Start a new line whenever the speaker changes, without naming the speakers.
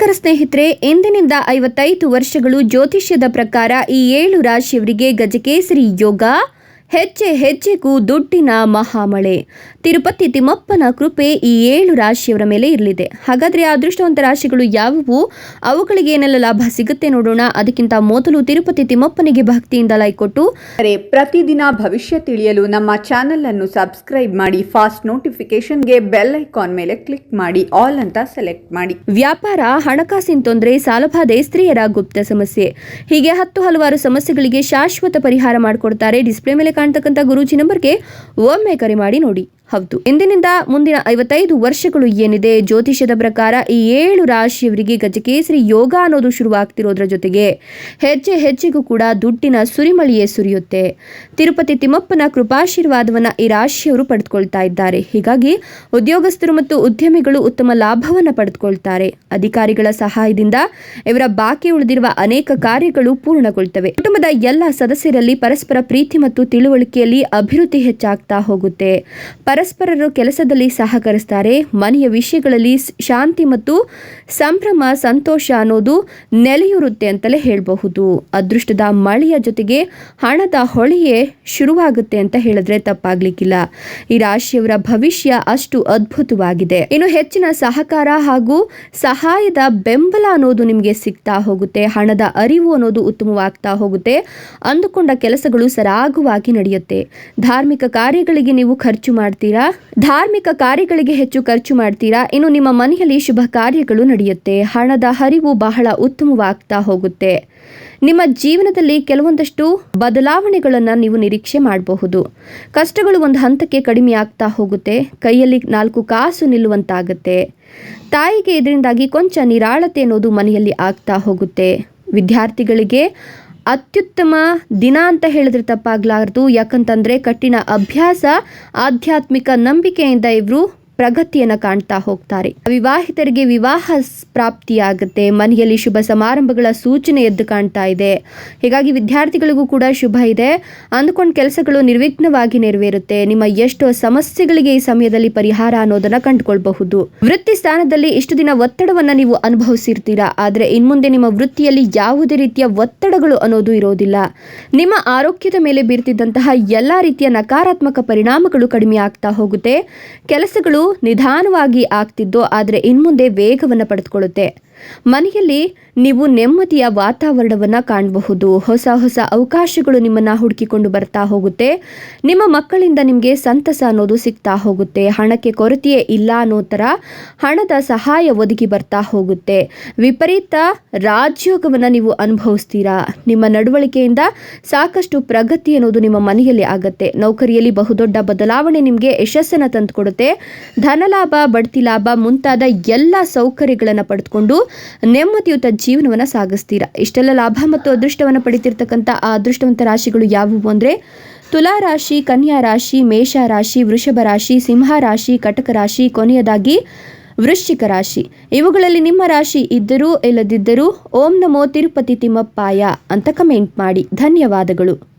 ನಮಸ್ಕಾರ ಸ್ನೇಹಿತರೆ ಎಂದಿನಿಂದ ಐವತ್ತೈದು ವರ್ಷಗಳು ಜ್ಯೋತಿಷ್ಯದ ಪ್ರಕಾರ ಈ ಏಳು ರಾಶಿಯವರಿಗೆ ಗಜಕೇಸರಿ ಯೋಗ ಹೆಜ್ಜೆ ಹೆಜ್ಜೆಗೂ ದುಡ್ಡಿನ ಮಹಾಮಳೆ. ತಿರುಪತಿ ತಿಮ್ಮಪ್ಪನ ಕೃಪೆ ಈ ಏಳು ರಾಶಿಯವರ ಮೇಲೆ ಇರಲಿದೆ. ಹಾಗಾದ್ರೆ ಅದೃಷ್ಟವಂತ ರಾಶಿಗಳು ಯಾವುವು? ಅವುಗಳಿಗೆ ಏನೆಲ್ಲ ಲಾಭ ಸಿಗುತ್ತೆ ನೋಡೋಣ. ಅದಕ್ಕಿಂತ ಮೊದಲು ತಿರುಪತಿ ತಿಮ್ಮಪ್ಪನಿಗೆ ಭಕ್ತಿಯಿಂದ ಲೈಕ್ ಕೊಟ್ಟು.
ಅರೆ ಪ್ರತಿದಿನ ಭವಿಷ್ಯ ತಿಳಿಯಲು ನಮ್ಮ ಚಾನೆಲ್ ಅನ್ನು ಸಬ್ಸ್ಕ್ರೈಬ್ ಮಾಡಿ ಫಾಸ್ಟ್ ನೋಟಿಫಿಕೇಶನ್ಗೆ ಬೆಲ್ ಐಕಾನ್ ಮೇಲೆ ಕ್ಲಿಕ್ ಮಾಡಿ ಆಲ್ ಅಂತ ಸೆಲೆಕ್ಟ್ ಮಾಡಿ.
ವ್ಯಾಪಾರ ಹಣಕಾಸಿನ ತೊಂದರೆ ಸಾಲಬಾಧೆ ಸ್ತ್ರೀಯರ ಗುಪ್ತ ಸಮಸ್ಯೆ. ಹೀಗೆ ಹತ್ತು ಹಲವಾರು ಸಮಸ್ಯೆಗಳಿಗೆ ಶಾಶ್ವತ ಪರಿಹಾರ ಮಾಡಿಕೊಡ್ತಾರೆ. ಡಿಸ್ಪ್ಲೇ ಮೇಲೆ ಕಾಣ್ತಕ್ಕಂಥ ಗುರೂಜಿ ನಂಬರ್ಗೆ ಒಮ್ಮೆ ಕರೆ ಮಾಡಿ ನೋಡಿ. ಹೌದು. ಇಂದಿನಿಂದ ಮುಂದಿನ ಐವತ್ತೈದು ವರ್ಷಗಳು ಏನಿದೆ, ಜ್ಯೋತಿಷ್ಯದ ಪ್ರಕಾರ ಈ ಏಳು ರಾಶಿಯವರಿಗೆ ಗಜಕೇಸರಿ ಯೋಗ ಅನ್ನೋದು ಶುರುವಾಗ್ತಿರೋದ್ರ ಜೊತೆಗೆ ಹೆಜ್ಜೆ ಹೆಜ್ಜೆಗೂ ಕೂಡ ದುಡ್ಡಿನ ಸುರಿಮಳಿಯೇ ಸುರಿಯುತ್ತೆ. ತಿರುಪತಿ ತಿಮ್ಮಪ್ಪನ ಕೃಪಾಶೀರ್ವಾದವನ್ನ ಈ ರಾಶಿಯವರು ಪಡೆದುಕೊಳ್ತಾ ಇದ್ದಾರೆ. ಹೀಗಾಗಿ ಉದ್ಯೋಗಸ್ಥರು ಮತ್ತು ಉದ್ಯಮಿಗಳು ಉತ್ತಮ ಲಾಭವನ್ನ ಪಡೆದುಕೊಳ್ತಾರೆ. ಅಧಿಕಾರಿಗಳ ಸಹಾಯದಿಂದ ಇವರ ಬಾಕಿ ಉಳಿದಿರುವ ಅನೇಕ ಕಾರ್ಯಗಳು ಪೂರ್ಣಗೊಳ್ತವೆ. ಕುಟುಂಬದ ಎಲ್ಲ ಸದಸ್ಯರಲ್ಲಿ ಪರಸ್ಪರ ಪ್ರೀತಿ ಮತ್ತು ತಿಳುವಳಿಕೆಯಲ್ಲಿ ಅಭಿವೃದ್ಧಿ ಹೆಚ್ಚಾಗ್ತಾ ಹೋಗುತ್ತೆ. ಪರಸ್ಪರರು ಕೆಲಸದಲ್ಲಿ ಸಹಕರಿಸ್ತಾರೆ. ಮನೆಯ ವಿಷಯಗಳಲ್ಲಿ ಶಾಂತಿ ಮತ್ತು ಸಂಭ್ರಮ, ಸಂತೋಷ ಅನ್ನೋದು ನೆಲೆಯೂರುತ್ತೆ ಅಂತಲೇ ಹೇಳಬಹುದು. ಅದೃಷ್ಟದ ಮಳೆಯ ಜೊತೆಗೆ ಹಣದ ಹೊಳೆಯೇ ಶುರುವಾಗುತ್ತೆ ಅಂತ ಹೇಳಿದ್ರೆ ತಪ್ಪಾಗ್ಲಿಕ್ಕಿಲ್ಲ. ಈ ರಾಶಿಯವರ ಭವಿಷ್ಯ ಅಷ್ಟು ಅದ್ಭುತವಾಗಿದೆ. ಇನ್ನು ಹೆಚ್ಚಿನ ಸಹಕಾರ ಹಾಗೂ ಸಹಾಯದ ಬೆಂಬಲ ಅನ್ನೋದು ನಿಮಗೆ ಸಿಗ್ತಾ ಹೋಗುತ್ತೆ. ಹಣದ ಅರಿವು ಅನ್ನೋದು ಉತ್ತಮವಾಗ್ತಾ ಹೋಗುತ್ತೆ. ಅಂದುಕೊಂಡ ಕೆಲಸಗಳು ಸರಾಗವಾಗಿ ನಡೆಯುತ್ತೆ. ಧಾರ್ಮಿಕ ಕಾರ್ಯಗಳಿಗೆ ನೀವು ಖರ್ಚು ಮಾಡ್ತೀರಾ. ಧಾರ್ಮಿಕ ಕಾರ್ಯಗಳಿಗೆ ಹೆಚ್ಚು ಖರ್ಚು ಮಾಡ್ತೀರಾ? ಇನ್ನು ನಿಮ್ಮ ಮನೆಯಲ್ಲಿ ಶುಭ ಕಾರ್ಯಗಳು ನಡೆಯುತ್ತೆ. ಹಣದ ಹರಿವು ಬಹಳ ಉತ್ತಮವಾಗ್ತಾ ಹೋಗುತ್ತೆ. ನಿಮ್ಮ ಜೀವನದಲ್ಲಿ ಕೆಲವೊಂದಷ್ಟು ಬದಲಾವಣೆಗಳನ್ನು ನೀವು ನಿರೀಕ್ಷೆ ಮಾಡಬಹುದು. ಕಷ್ಟಗಳು ಒಂದು ಹಂತಕ್ಕೆ ಕಡಿಮೆ ಆಗ್ತಾ ಹೋಗುತ್ತೆ. ಕೈಯಲ್ಲಿ ನಾಲ್ಕು ಕಾಸು ನಿಲ್ಲುವಂತಾಗುತ್ತೆ. ತಾಯಿಗೆ ಇದರಿಂದಾಗಿ ಕೊಂಚ ನಿರಾಳತೆ ಅನ್ನೋದು ಮನೆಯಲ್ಲಿ ಆಗ್ತಾ ಹೋಗುತ್ತೆ. ವಿದ್ಯಾರ್ಥಿಗಳಿಗೆ ಅತ್ಯುತ್ತಮ ದಿನ ಅಂತ ಹೇಳಿದ್ರೆ ತಪ್ಪಾಗ್ಲಾರ್ದು. ಯಾಕಂತಂದ್ರೆ ಕಠಿಣ ಅಭ್ಯಾಸ ಆಧ್ಯಾತ್ಮಿಕ ನಂಬಿಕೆಯಿಂದ ಇವರು ಪ್ರಗತಿಯನ್ನು ಕಾಣ್ತಾ ಹೋಗ್ತಾರೆ. ವಿವಾಹಿತರಿಗೆ ವಿವಾಹ ಪ್ರಾಪ್ತಿಯಾಗುತ್ತೆ. ಮನೆಯಲ್ಲಿ ಶುಭ ಸಮಾರಂಭಗಳ ಸೂಚನೆ ಎದ್ದು ಕಾಣ್ತಾ ಇದೆ. ಹೀಗಾಗಿ ವಿದ್ಯಾರ್ಥಿಗಳಿಗೂ ಕೂಡ ಶುಭ ಇದೆ. ಅಂದುಕೊಂಡ ಕೆಲಸಗಳು ನಿರ್ವಿಘ್ನವಾಗಿ ನೆರವೇರುತ್ತೆ. ನಿಮ್ಮ ಎಷ್ಟೋ ಸಮಸ್ಯೆಗಳಿಗೆ ಈ ಸಮಯದಲ್ಲಿ ಪರಿಹಾರ ಅನ್ನೋದನ್ನ ಕಂಡುಕೊಳ್ಬಹುದು. ವೃತ್ತಿ ಸ್ಥಾನದಲ್ಲಿ ಇಷ್ಟು ದಿನ ಒತ್ತಡವನ್ನ ನೀವು ಅನುಭವಿಸಿರ್ತೀರಾ? ಆದ್ರೆ ಇನ್ಮುಂದೆ ನಿಮ್ಮ ವೃತ್ತಿಯಲ್ಲಿ ಯಾವುದೇ ರೀತಿಯ ಒತ್ತಡಗಳು ಅನ್ನೋದು ಇರೋದಿಲ್ಲ. ನಿಮ್ಮ ಆರೋಗ್ಯದ ಮೇಲೆ ಬೀರ್ತಿದ್ದಂತಹ ಎಲ್ಲಾ ರೀತಿಯ ನಕಾರಾತ್ಮಕ ಪರಿಣಾಮಗಳು ಕಡಿಮೆ ಆಗ್ತಾ ಹೋಗುತ್ತೆ. ಕೆಲಸಗಳು ನಿಧಾನವಾಗಿ ಆಗ್ತಿದ್ದು ಆದರೆ ಇನ್ಮುಂದೆ ವೇಗವನ್ನು ಪಡೆದುಕೊಳ್ಳುತ್ತೆ. ಮನೆಯಲ್ಲಿ ನೀವು ನೆಮ್ಮದಿಯ ವಾತಾವರಣವನ್ನು ಕಾಣಬಹುದು. ಹೊಸ ಹೊಸ ಅವಕಾಶಗಳು ನಿಮ್ಮನ್ನು ಹುಡುಕಿಕೊಂಡು ಬರ್ತಾ ಹೋಗುತ್ತೆ. ನಿಮ್ಮ ಮಕ್ಕಳಿಂದ ನಿಮಗೆ ಸಂತಸ ಅನ್ನೋದು ಸಿಗ್ತಾ ಹೋಗುತ್ತೆ. ಹಣಕ್ಕೆ ಕೊರತೆಯೇ ಇಲ್ಲ ಅನ್ನೋ ಥರ ಹಣದ ಸಹಾಯ ಒದಗಿ ಬರ್ತಾ ಹೋಗುತ್ತೆ. ವಿಪರೀತ ರಾಜ್ಯೋಗವನ್ನು ನೀವು ಅನುಭವಿಸ್ತೀರಾ? ನಿಮ್ಮ ನಡವಳಿಕೆಯಿಂದ ಸಾಕಷ್ಟು ಪ್ರಗತಿ ಅನ್ನೋದು ನಿಮ್ಮ ಮನೆಯಲ್ಲಿ ಆಗುತ್ತೆ. ನೌಕರಿಯಲ್ಲಿ ಬಹುದೊಡ್ಡ ಬದಲಾವಣೆ ನಿಮಗೆ ಯಶಸ್ಸನ್ನು ತಂದುಕೊಡುತ್ತೆ. ಧನಲಾಭ, ಬಡ್ತಿ ಲಾಭ ಮುಂತಾದ ಎಲ್ಲ ಸೌಕರ್ಯಗಳನ್ನು ಪಡೆದುಕೊಂಡು ನೆಮ್ಮದಿಯುತ ಜೀವನವನ್ನು ಸಾಗಿಸ್ತೀರಾ? ಇಷ್ಟೆಲ್ಲ ಲಾಭ ಮತ್ತು ಅದೃಷ್ಟವನ್ನು ಪಡಿತಿರ್ತಕ್ಕಂಥ ಆ ಅದೃಷ್ಟವಂತ ರಾಶಿಗಳು ಯಾವುವು ಅಂದರೆ ತುಲಾ ರಾಶಿ, ಕನ್ಯಾ ರಾಶಿ, ಮೇಷ ರಾಶಿ, ವೃಷಭ ರಾಶಿ, ಸಿಂಹ ರಾಶಿ, ಕಟಕ ರಾಶಿ, ಕೊನೆಯದಾಗಿ ವೃಶ್ಚಿಕ ರಾಶಿ. ಇವುಗಳಲ್ಲಿ ನಿಮ್ಮ ರಾಶಿ ಇದ್ದರೂ ಇಲ್ಲದಿದ್ದರೂ ಓಂ ನಮೋ ತಿರುಪತಿ ತಿಮ್ಮಪ್ಪಾಯ ಅಂತ ಕಮೆಂಟ್ ಮಾಡಿ. ಧನ್ಯವಾದಗಳು.